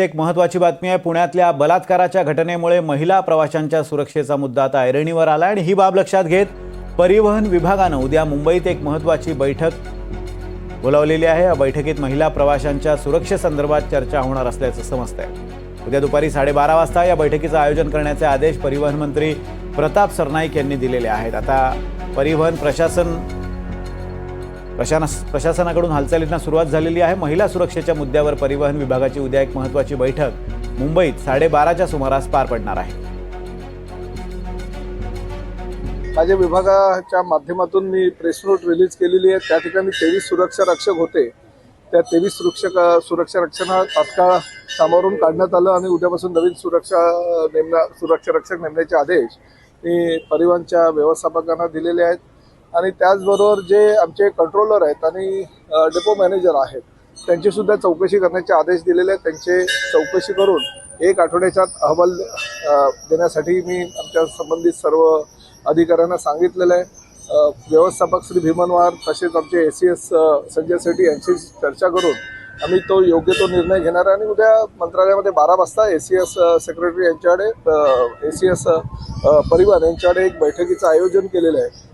एक महत्त्वाची बातमी आहे. पुण्यातल्या बलात्काराच्या घटनेमुळे महिला प्रवाशांच्या सुरक्षेचा मुद्दा आता ऐरणीवर आला आणि ही बाब लक्षात घेत परिवहन विभागानं उद्या मुंबईत एक महत्त्वाची बैठक बोलावलेली आहे. या बैठकीत महिला प्रवाशांच्या सुरक्षेसंदर्भात चर्चा होणार असल्याचं समजतंय. उद्या दुपारी साडेबारा वाजता या बैठकीचं आयोजन करण्याचे आदेश परिवहन मंत्री प्रताप सरनाईक यांनी दिलेले आहेत. आता परिवहन प्रशासन प्रशासन प्रशासनाकडून हालचालींना सुरुवात झालेली आहे. महिला सुरक्षेच्या मुद्द्यावर परिवहन विभागाची उद्या एक महत्त्वाची बैठक. मुंबईत साडेबाराच्या सुमारास पार पडणार आहे. माझ्या विभागाच्या माध्यमातून मी प्रेस नोट रिलीज केलेली आहे. त्या ठिकाणी तेवीस सुरक्षा रक्षक होते. त्या तेवीस सुरक्षक सुरक्षा रक्षणा तात्काळ कामावरून काढण्यात आलं आणि उद्यापासून नवीन सुरक्षा नेमण्या सुरक्षा रक्षक नेमण्याचे आदेश मी परिवहनच्या व्यवस्थापकांना दिलेले आहेत. आणि त्याचबरोबर जे आमचे कंट्रोलर आहेत आणि डेपो मॅनेजर आहेत त्यांची सुद्धा चौकशी करण्याचे आदेश दिलेले आहेत. त्यांचे चौकशी करून एक आठवड्याच्या अहवाल देण्यासाठी मी आमच्या संबंधित सर्व अधिकाऱ्यांना सांगितलेलं आहे. व्यवस्थापक श्री भीमनवार तसेच आमचे A C S Sanjay Sethi यांची चर्चा करून आम्ही तो योग्य तो निर्णय घेणार आहे. आणि उद्या मंत्रालयामध्ये बारा वाजता ए सी एस सेक्रेटरी यांच्याकडे ए सी एस परिवहन यांच्याकडे एक बैठकीचं आयोजन केलेलं आहे.